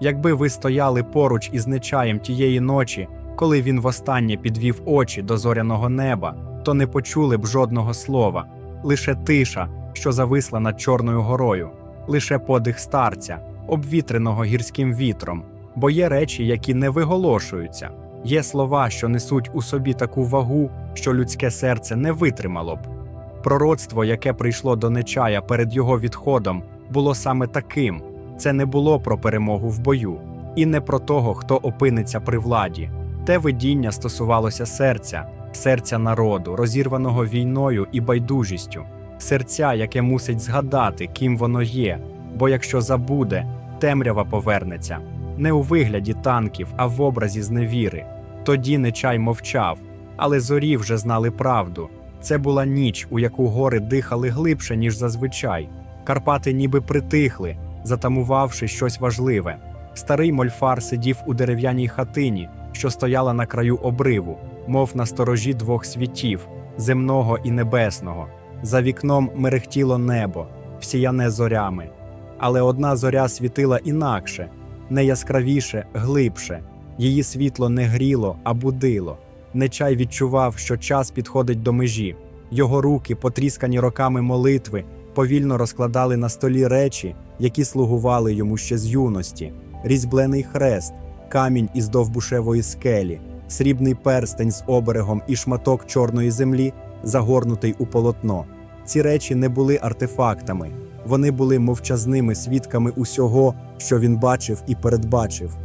Якби ви стояли поруч із нечаєм тієї ночі, коли він востаннє підвів очі до зоряного неба, то не почули б жодного слова, лише тиша, що зависла над Чорною горою, лише подих старця, обвітреного гірським вітром, бо є речі, які не виголошуються, є слова, що несуть у собі таку вагу, що людське серце не витримало б. Пророцтво, яке прийшло до нечая перед його відходом, було саме таким. Це не було про перемогу в бою, і не про того, хто опиниться при владі. Те видіння стосувалося серця, серця народу, розірваного війною і байдужістю, серця, яке мусить згадати, ким воно є, бо якщо забуде, темрява повернеться не у вигляді танків, а в образі зневіри. Тоді нечай мовчав, але зорі вже знали правду. Це була ніч, у яку гори дихали глибше, ніж зазвичай. Карпати ніби притихли, затамувавши щось важливе. Старий мольфар сидів у дерев'яній хатині, що стояла на краю обриву, мов на сторожі двох світів земного і небесного. За вікном мерехтіло небо, всіяне зорями. Але одна зоря світила інакше, не яскравіше, глибше. Її світло не гріло, а будило. Нечай відчував, що час підходить до межі. Його руки, потріскані роками молитви, повільно розкладали на столі речі, які слугували йому ще з юності: різьблений хрест, камінь із довбушевої скелі, срібний перстень з оберегом і шматок чорної землі, загорнутий у полотно. Ці речі не були артефактами, вони були мовчазними свідками усього, що він бачив і передбачив.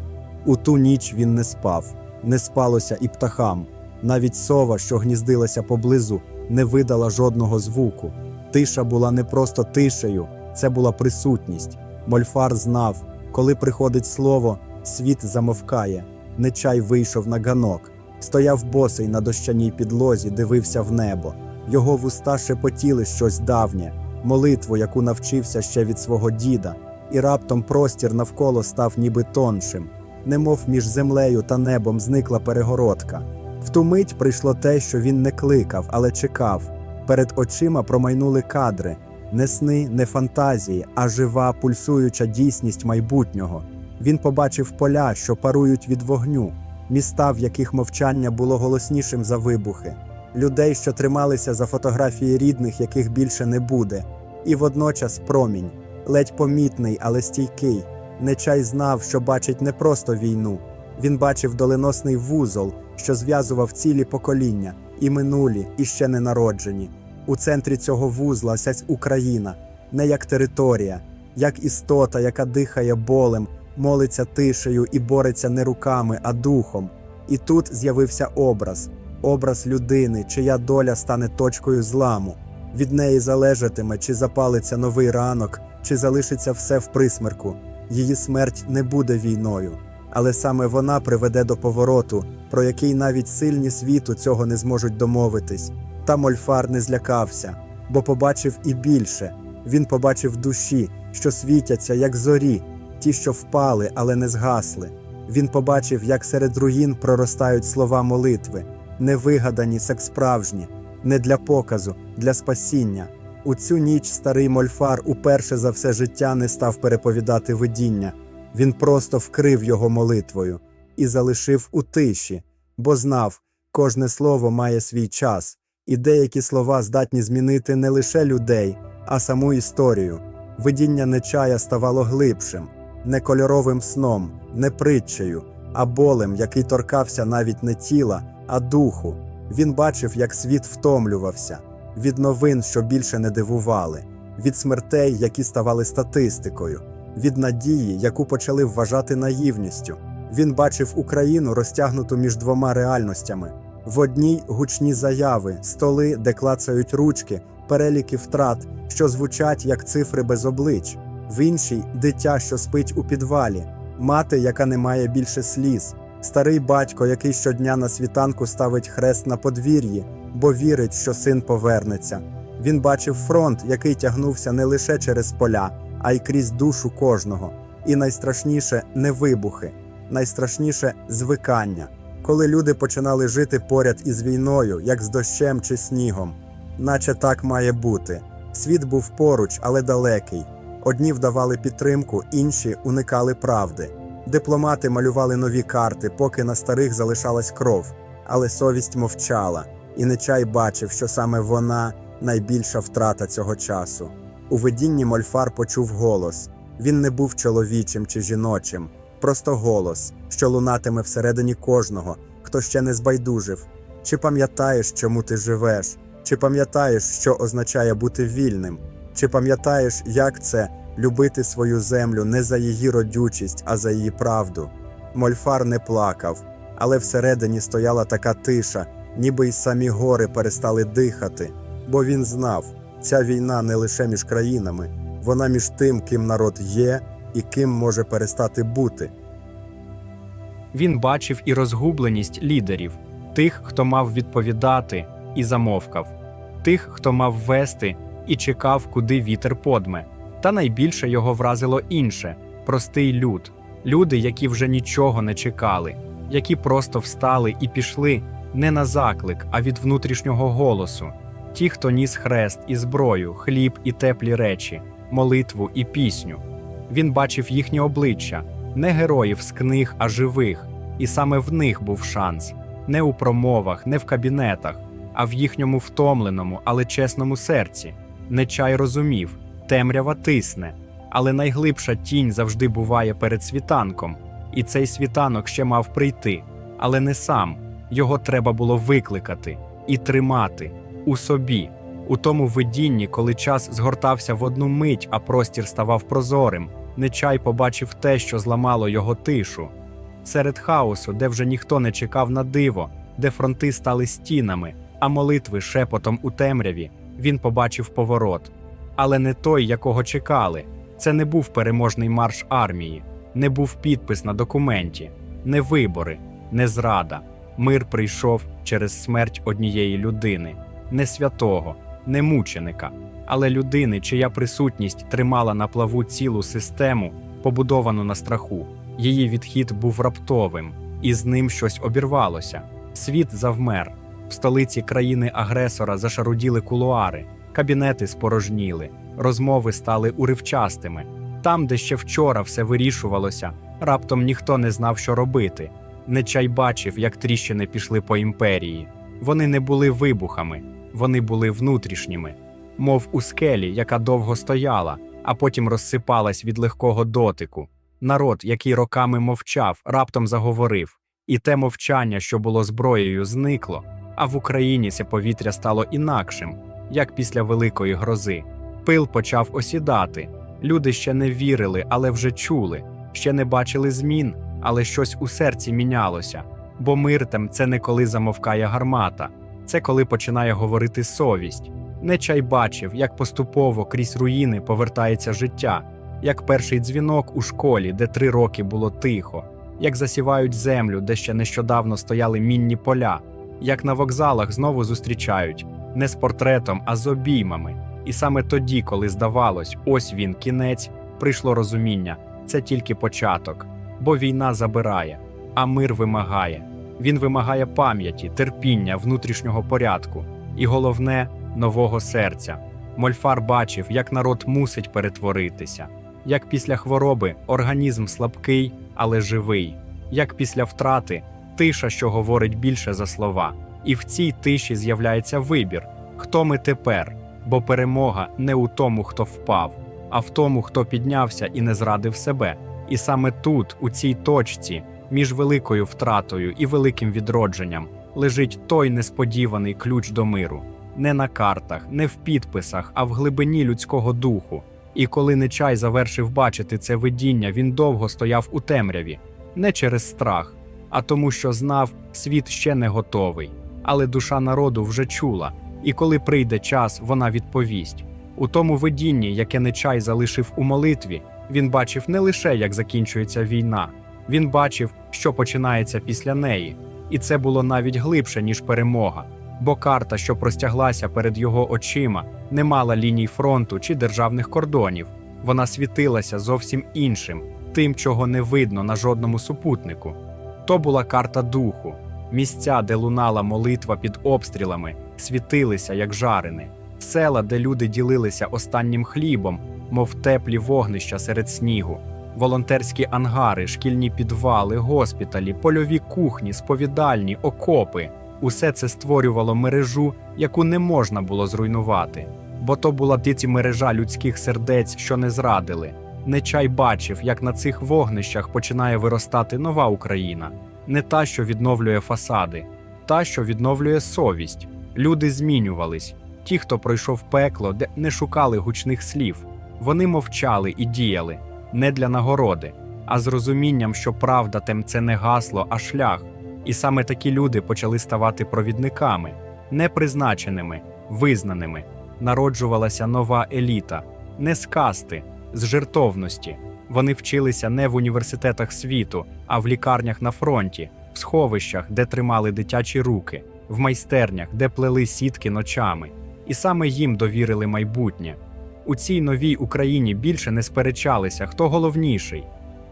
У ту ніч він не спав, не спалося і птахам. Навіть сова, що гніздилася поблизу, не видала жодного звуку. Тиша була не просто тишею, це була присутність. Мольфар знав, коли приходить слово, світ замовкає. Нечай вийшов на ганок, стояв босий на дощаній підлозі, дивився в небо. Його вуста шепотіли щось давнє, молитву, яку навчився ще від свого діда, і раптом простір навколо став ніби тоншим, немов між землею та небом зникла перегородка. В ту мить прийшло те, що він не кликав, але чекав. Перед очима промайнули кадри, не сни, не фантазії, а жива, пульсуюча дійсність майбутнього. Він побачив поля, що парують від вогню, міста, в яких мовчання було голоснішим за вибухи, людей, що трималися за фотографії рідних, яких більше не буде, і водночас промінь, ледь помітний, але стійкий. Нечай знав, що бачить не просто війну. Він бачив доленосний вузол, що зв'язував цілі покоління, і минулі, і ще не народжені. У центрі цього вузла сясь Україна, не як територія, як істота, яка дихає болем, молиться тишею і бореться не руками, а духом. І тут з'явився образ, образ людини, чия доля стане точкою зламу. Від неї залежатиме, чи запалиться новий ранок, чи залишиться все в присмерку. Її смерть не буде війною, але саме вона приведе до повороту, про який навіть сильні світу цього не зможуть домовитись. Та Мольфар не злякався, бо побачив і більше. Він побачив душі, що світяться, як зорі, ті, що впали, але не згасли. Він побачив, як серед руїн проростають слова молитви, не вигадані, справжні, не для показу, для спасіння. У цю ніч старий Мольфар уперше за все життя не став переповідати видіння. Він просто вкрив його молитвою і залишив у тиші, бо знав, кожне слово має свій час, і деякі слова здатні змінити не лише людей, а саму історію. Видіння нечая ставало глибшим, не кольоровим сном, не притчею, а болем, який торкався навіть не тіла, а духу. Він бачив, як світ втомлювався, від новин, що більше не дивували, від смертей, які ставали статистикою, від надії, яку почали вважати наївністю. Він бачив Україну розтягнуту між двома реальностями. В одній гучні заяви, столи, де клацають ручки, переліки втрат, що звучать як цифри без облич, в іншій дитя, що спить у підвалі, мати, яка не має більше сліз, старий батько, який щодня на світанку ставить хрест на подвір'ї, бо вірить, що син повернеться. Він бачив фронт, який тягнувся не лише через поля, а й крізь душу кожного. І найстрашніше не вибухи, найстрашніше звикання, коли люди починали жити поряд із війною, як з дощем чи снігом. Наче так має бути. Світ був поруч, але далекий. Одні вдавали підтримку, інші уникали правди. Дипломати малювали нові карти, поки на старих залишалась кров, але совість мовчала, і Нечай бачив, що саме вона найбільша втрата цього часу. У видінні Мольфар почув голос. Він не був чоловічим чи жіночим, просто голос, що лунатиме всередині кожного, хто ще не збайдужив. Чи пам'ятаєш, чому ти живеш? Чи пам'ятаєш, що означає бути вільним? Чи пам'ятаєш, як це любити свою землю не за її родючість, а за її правду? Мольфар не плакав, але всередині стояла така тиша, ніби й самі гори перестали дихати, бо він знав, ця війна не лише між країнами, вона між тим, ким народ є і ким може перестати бути. Він бачив і розгубленість лідерів, тих, хто мав відповідати і замовкав, тих, хто мав вести і чекав, куди вітер подме. Та найбільше його вразило інше простий люд, люди, які вже нічого не чекали, які просто встали і пішли не на заклик, а від внутрішнього голосу. Ті, хто ніс хрест і зброю, хліб і теплі речі, молитву і пісню. Він бачив їхні обличчя, не героїв з книг, а живих, і саме в них був шанс не у промовах, не в кабінетах, а в їхньому втомленому, але чесному серці. Нечай розумів, темрява тисне, але найглибша тінь завжди буває перед світанком, і цей світанок ще мав прийти, але не сам. Його треба було викликати і тримати у собі, у тому видінні, коли час згортався в одну мить, а простір ставав прозорим. Нечай побачив те, що зламало його тишу. Серед хаосу, де вже ніхто не чекав на диво, де фронти стали стінами, а молитви шепотом у темряві, він побачив поворот. Але не той, якого чекали. Це не був переможний марш армії, не був підпис на документі, не вибори, не зрада. Мир прийшов через смерть однієї людини, не святого, не мученика, але людини, чия присутність тримала на плаву цілу систему, побудовану на страху. Її відхід був раптовим, і з ним щось обірвалося. Світ завмер. В столиці країни-агресора зашаруділи кулуари, кабінети спорожніли, розмови стали уривчастими. Там, де ще вчора все вирішувалося, раптом ніхто не знав, що робити. Нечай бачив, як тріщини пішли по імперії. Вони не були вибухами, вони були внутрішніми, мов у скелі, яка довго стояла, а потім розсипалась від легкого дотику. Народ, який роками мовчав, раптом заговорив, і те мовчання, що було зброєю, зникло. А в Україні це повітря стало інакшим, як після великої грози. Пил почав осідати. Люди ще не вірили, але вже чули, ще не бачили змін, але щось у серці мінялося. Бо миртем це не коли замовкає гармата, це коли починає говорити совість. Нечай бачив, як поступово крізь руїни повертається життя, як перший дзвінок у школі, де три роки було тихо, як засівають землю, де ще нещодавно стояли мінні поля, як на вокзалах знову зустрічають не з портретом, а з обіймами. І саме тоді, коли здавалось, ось він кінець, прийшло розуміння це тільки початок, бо війна забирає, а мир вимагає. Він вимагає пам'яті, терпіння, внутрішнього порядку і головне нового серця. Мольфар бачив, як народ мусить перетворитися, як після хвороби організм слабкий, але живий, як після втрати тиша, що говорить більше за слова. І в цій тиші з'являється вибір, хто ми тепер, бо перемога не у тому, хто впав, а в тому, хто піднявся і не зрадив себе. І саме тут, у цій точці, між великою втратою і великим відродженням, лежить той несподіваний ключ до миру. Не на картах, не в підписах, а в глибині людського духу. І коли Нечай завершив бачити це видіння, він довго стояв у темряві, не через страх, а тому, що знав, світ ще не готовий. Але душа народу вже чула, і коли прийде час, вона відповість. У тому видінні, яке Нечай залишив у молитві, він бачив не лише, як закінчується війна, він бачив, що починається після неї, і це було навіть глибше, ніж перемога. Бо карта, що простяглася перед його очима, не мала ліній фронту чи державних кордонів. Вона світилася зовсім іншим, тим, чого не видно на жодному супутнику. То була карта духу, місця, де лунала молитва під обстрілами, світилися, як жарини, села, де люди ділилися останнім хлібом, мов теплі вогнища серед снігу, волонтерські ангари, шкільні підвали, госпіталі, польові кухні, сповідальні, окопи. Усе це створювало мережу, яку не можна було зруйнувати. Бо то була тіці мережа людських сердець, що не зрадили. Нечай бачив, як на цих вогнищах починає виростати нова Україна, не та, що відновлює фасади, та, що відновлює совість. Люди змінювались. Ті, хто пройшов пекло, де не шукали гучних слів, вони мовчали і діяли не для нагороди, а з розумінням, що правда тем це не гасло, а шлях. І саме такі люди почали ставати провідниками, непризначеними, визнаними. Народжувалася нова еліта, не з касти, з жертовності. Вони вчилися не в університетах світу, а в лікарнях на фронті, в сховищах, де тримали дитячі руки, в майстернях, де плели сітки ночами. І саме їм довірили майбутнє. У цій новій Україні більше не сперечалися, хто головніший.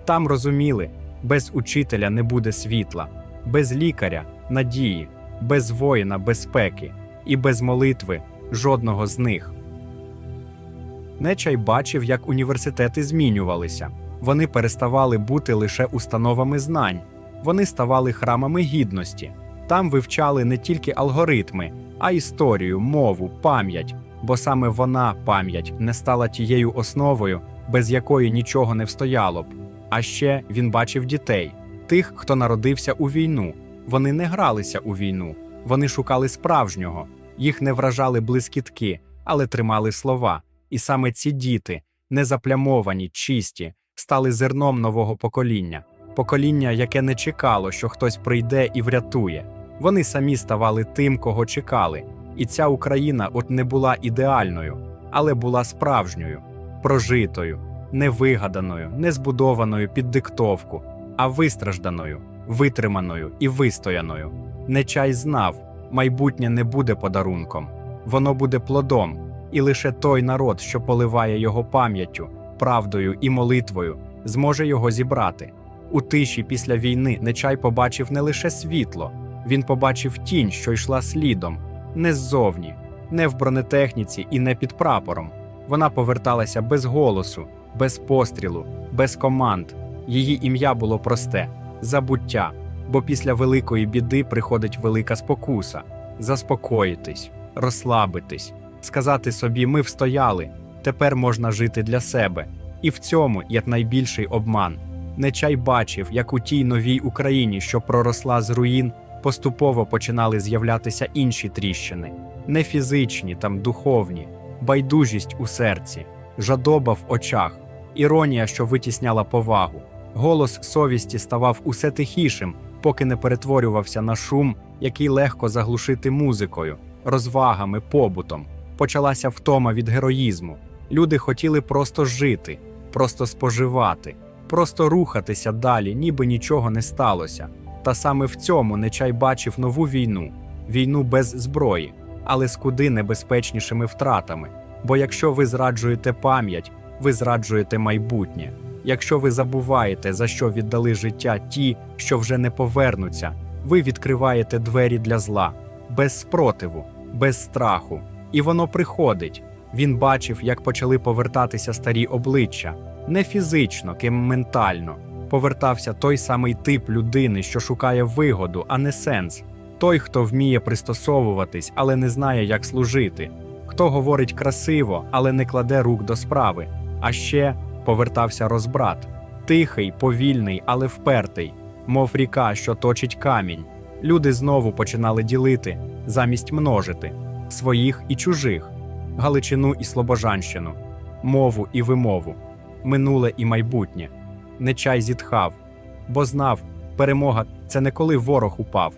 Там розуміли, без учителя не буде світла, без лікаря надії, без воїна безпеки і без молитви жодного з них. Нечай бачив, як університети змінювалися. Вони переставали бути лише установами знань, вони ставали храмами гідності. Там вивчали не тільки алгоритми, а історію, мову, пам'ять, бо саме вона, пам'ять, не стала тією основою, без якої нічого не встояло б. А ще він бачив дітей, тих, хто народився у війну. Вони не гралися у війну, вони шукали справжнього, їх не вражали блискітки, але тримали слова. І саме ці діти, незаплямовані, чисті, стали зерном нового покоління, покоління, яке не чекало, що хтось прийде і врятує. Вони самі ставали тим, кого чекали. І ця Україна от не була ідеальною, але була справжньою, прожитою, невигаданою, не збудованою під диктовку, а вистражданою, витриманою і вистояною. Нечай знав, майбутнє не буде подарунком, воно буде плодом, і лише той народ, що поливає його пам'яттю, правдою і молитвою, зможе його зібрати. У тиші після війни Нечай побачив не лише світло, він побачив тінь, що йшла слідом, не ззовні, не в бронетехніці і не під прапором. Вона поверталася без голосу, без пострілу, без команд. Її ім'я було просте забуття, бо після великої біди приходить велика спокуса заспокоїтись, розслабитись, сказати собі: ми встояли, тепер можна жити для себе. І в цьому є найбільший обман. Нечай бачив, як у тій новій Україні, що проросла з руїн, поступово починали з'являтися інші тріщини, не фізичні, там духовні, байдужість у серці, жадоба в очах, іронія, що витісняла повагу. Голос совісті ставав усе тихішим, поки не перетворювався на шум, який легко заглушити музикою, розвагами, побутом. Почалася втома від героїзму. Люди хотіли просто жити, просто споживати, просто рухатися далі, ніби нічого не сталося. Та саме в цьому Нечай бачив нову війну війну без зброї, але з куди небезпечнішими втратами. Бо якщо ви зраджуєте пам'ять, ви зраджуєте майбутнє. Якщо ви забуваєте, за що віддали життя ті, що вже не повернуться, ви відкриваєте двері для зла, без спротиву, без страху. І воно приходить. Він бачив, як почали повертатися старі обличчя, не фізично, ким ментально. Повертався той самий тип людини, що шукає вигоду, а не сенс. Той, хто вміє пристосовуватись, але не знає, як служити, хто говорить красиво, але не кладе рук до справи. А ще повертався розбрат, тихий, повільний, але впертий, мов ріка, що точить камінь. Люди знову починали ділити замість множити своїх і чужих, Галичину і Слобожанщину, мову і вимову, минуле і майбутнє. Нечай зітхав, бо знав, перемога це не коли ворог упав,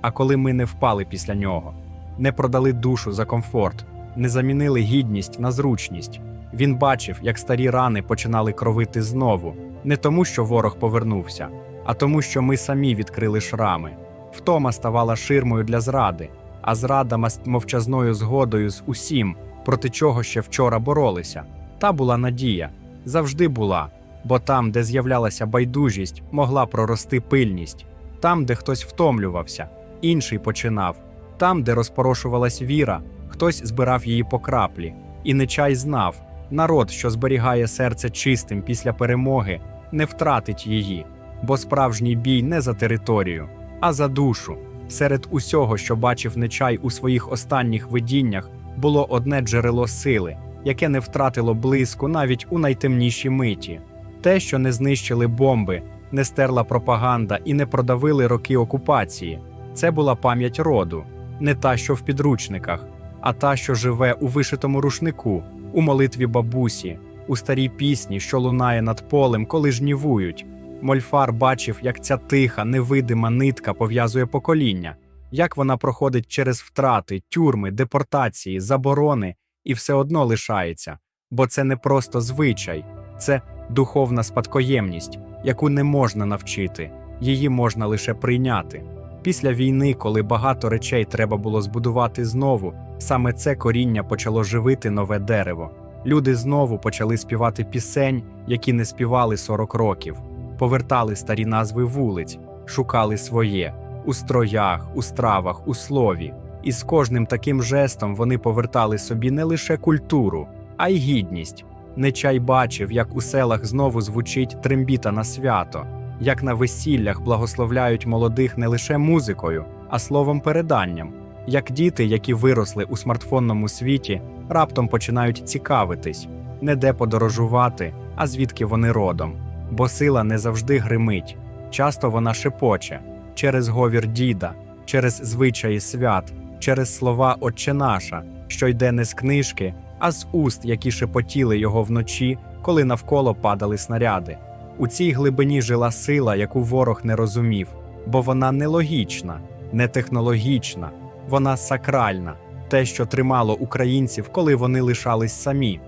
а коли ми не впали після нього, не продали душу за комфорт, не замінили гідність на зручність. Він бачив, як старі рани починали кровити знову, не тому, що ворог повернувся, а тому, що ми самі відкрили шрами. Втома ставала ширмою для зради, а зрада мовчазною згодою з усім, проти чого ще вчора боролися. Та була надія, завжди була, бо там, де з'являлася байдужість, могла прорости пильність, там, де хтось втомлювався, інший починав, там, де розпорошувалась віра, хтось збирав її по краплі, і нечай знав. Народ, що зберігає серце чистим після перемоги, не втратить її, бо справжній бій не за територію, а за душу. Серед усього, що бачив Нечай у своїх останніх видіннях, було одне джерело сили, яке не втратило блиску навіть у найтемніші миті. Те, що не знищили бомби, не стерла пропаганда і не продавили роки окупації. Це була пам'ять роду, не та, що в підручниках, а та, що живе у вишитому рушнику, у молитві бабусі, у старій пісні, що лунає над полем, коли жнівують. Мольфар бачив, як ця тиха, невидима нитка пов'язує покоління, як вона проходить через втрати, тюрми, депортації, заборони і все одно лишається, бо це не просто звичай, це духовна спадкоємність, яку не можна навчити, її можна лише прийняти. Після війни, коли багато речей треба було збудувати знову, саме це коріння почало живити нове дерево. Люди знову почали співати пісень, які не співали 40 років, повертали старі назви вулиць, шукали своє у строях, у стравах, у слові. І з кожним таким жестом вони повертали собі не лише культуру, а й гідність. Нечай бачив, як у селах знову звучить трембіта на свято, як на весіллях благословляють молодих не лише музикою, а словом переданням, як діти, які виросли у смартфонному світі, раптом починають цікавитись, не де подорожувати, а звідки вони родом. Бо сила не завжди гримить, часто вона шепоче через говір діда, через звичаї свят, через слова Отче наша, що йде не з книжки, а з уст, які шепотіли його вночі, коли навколо падали снаряди. У цій глибині жила сила, яку ворог не розумів, бо вона не логічна, не технологічна, вона сакральна, те, що тримало українців, коли вони лишались самі,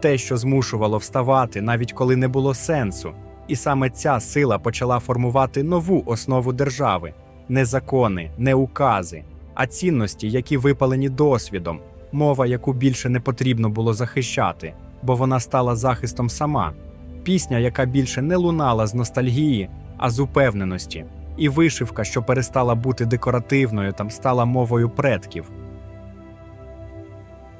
те, що змушувало вставати, навіть коли не було сенсу. І саме ця сила почала формувати нову основу держави не закони, не укази, а цінності, які випалені досвідом, мова, яку більше не потрібно було захищати, бо вона стала захистом сама, пісня, яка більше не лунала з ностальгії, а з упевненості, і вишивка, що перестала бути декоративною, там стала мовою предків.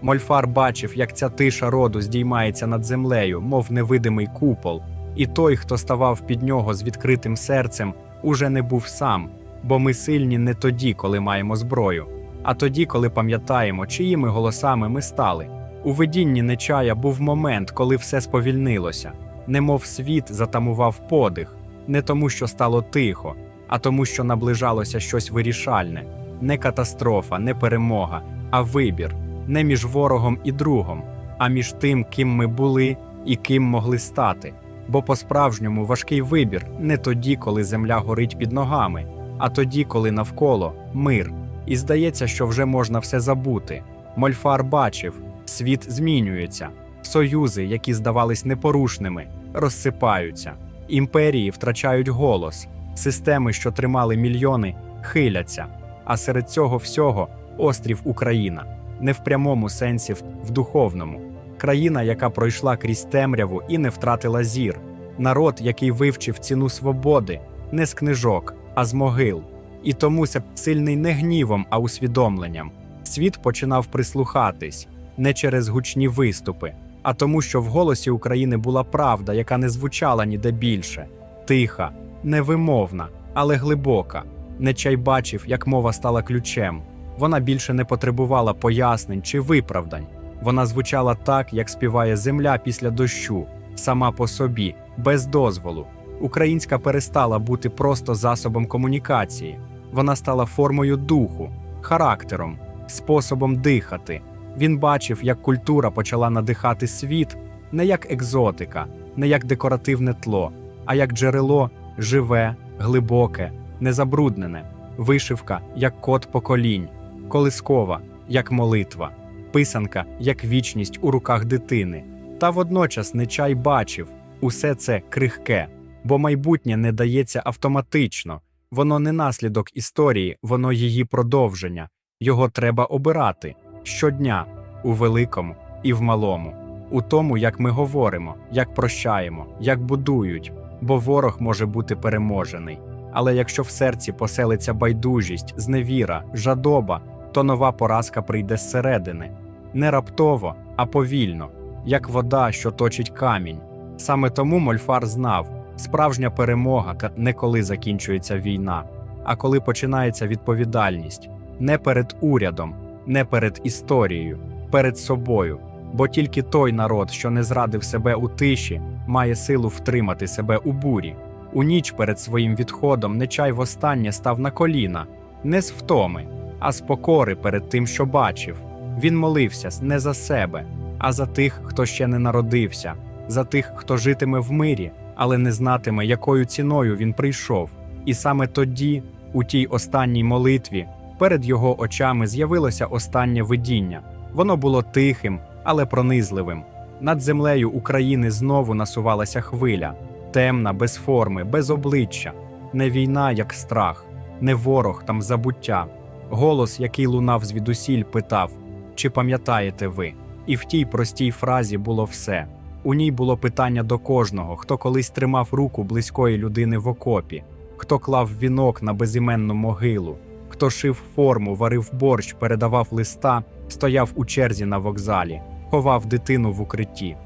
Мольфар бачив, як ця тиша роду здіймається над землею, мов невидимий купол, і той, хто ставав під нього з відкритим серцем, уже не був сам, бо ми сильні не тоді, коли маємо зброю, а тоді, коли пам'ятаємо, чиїми голосами ми стали. У видінні Нечая був момент, коли все сповільнилося, немов світ затамував подих, не тому, що стало тихо, а тому, що наближалося щось вирішальне, не катастрофа, не перемога, а вибір, не між ворогом і другом, а між тим, ким ми були і ким могли стати. Бо по-справжньому важкий вибір не тоді, коли земля горить під ногами, а тоді, коли навколо мир. І здається, що вже можна все забути. Мольфар бачив, світ змінюється, союзи, які здавались непорушними, розсипаються, імперії втрачають голос, системи, що тримали мільйони, хиляться. А серед цього всього острів Україна, не в прямому сенсі, в духовному. Країна, яка пройшла крізь темряву і не втратила зір, народ, який вивчив ціну свободи, не з книжок, а з могил. І тому це сильний не гнівом, а усвідомленням. Світ починав прислухатись не через гучні виступи, а тому, що в голосі України була правда, яка не звучала ніде більше, тиха, невимовна, але глибока. Нечай бачив, як мова стала ключем. Вона більше не потребувала пояснень чи виправдань. Вона звучала так, як співає земля після дощу, сама по собі, без дозволу. Українська перестала бути просто засобом комунікації. Вона стала формою духу, характером, способом дихати. Він бачив, як культура почала надихати світ не як екзотика, не як декоративне тло, а як джерело живе, глибоке, незабруднене, вишивка як код поколінь, колискова як молитва, писанка як вічність у руках дитини. Та водночас Нечай бачив усе це крихке, бо майбутнє не дається автоматично, воно не наслідок історії, воно її продовження. Його треба обирати щодня у великому і в малому, у тому, як ми говоримо, як прощаємо, як будують, бо ворог може бути переможений. Але якщо в серці поселиться байдужість, зневіра, жадоба, то нова поразка прийде зсередини не раптово, а повільно, як вода, що точить камінь. Саме тому Мольфар знав, Справжня перемога не коли закінчується війна, а коли починається відповідальність не перед урядом, не перед історією, перед собою. Бо тільки той народ, що не зрадив себе у тиші, має силу втримати себе у бурі. У ніч перед своїм відходом Нечай востаннє став на коліна, не з втоми, а з покори перед тим, що бачив. Він молився не за себе, а за тих, хто ще не народився, за тих, хто житиме в мирі, але не знатиме, якою ціною він прийшов. І саме тоді, у тій останній молитві, перед його очами з'явилося останнє видіння. Воно було тихим, але пронизливим. Над землею України знову насувалася хвиля, темна, без форми, без обличчя, не війна, як страх, не ворог там забуття. Голос, який лунав звідусіль, питав: Чи пам'ятаєте ви? І в тій простій фразі було все. У ній було питання до кожного, хто колись тримав руку близької людини в окопі, хто клав вінок на безіменну могилу, хто шив форму, варив борщ, передавав листа, стояв у черзі на вокзалі, ховав дитину в укритті.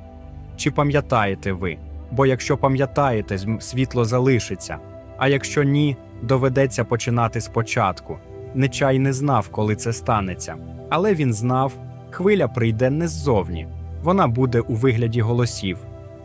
Чи пам'ятаєте ви? Бо якщо пам'ятаєте, світло залишиться, а якщо ні, доведеться починати спочатку. Нечай не знав, коли це станеться, але він знав, хвиля прийде не ззовні, вона буде у вигляді голосів.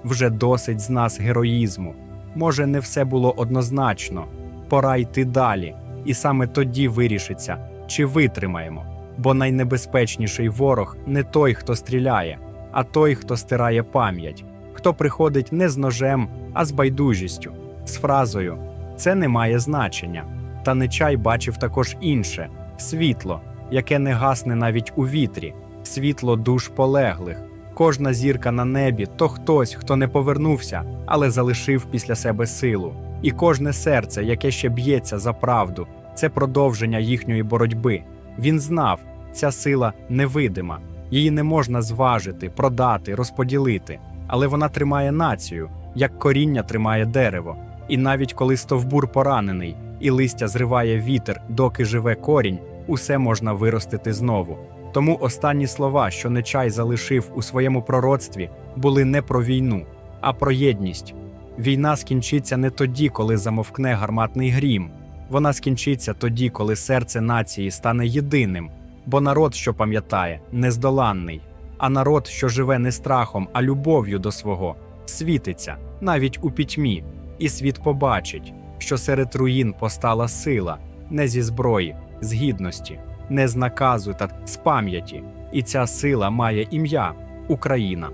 Вже досить з нас героїзму. Може, не все було однозначно. Пора йти далі, і саме тоді вирішиться, чи витримаємо. Бо найнебезпечніший ворог не той, хто стріляє, а той, хто стирає пам'ять, хто приходить не з ножем, а з байдужістю, з фразою Це не має значення. Та Нечай бачив також інше світло, яке не гасне навіть у вітрі, світло душ полеглих. Кожна зірка на небі то хтось, хто не повернувся, але залишив після себе силу. І кожне серце, яке ще б'ється за правду, це продовження їхньої боротьби. Він знав, ця сила невидима, її не можна зважити, продати, розподілити, але вона тримає націю, як коріння тримає дерево. І навіть коли стовбур поранений і листя зриває вітер, доки живе корінь, усе можна виростити знову. Тому останні слова, що Нечай залишив у своєму пророцтві, були не про війну, а про єдність. Війна скінчиться не тоді, коли замовкне гарматний грім. Вона скінчиться тоді, коли серце нації стане єдиним, бо народ, що пам'ятає, нездоланний, а народ, що живе не страхом, а любов'ю до свого, світиться навіть у пітьмі, і світ побачить, що серед руїн постала сила, не зі зброї, з гідності, не з наказу та з пам'яті, і ця сила має ім'я Україна.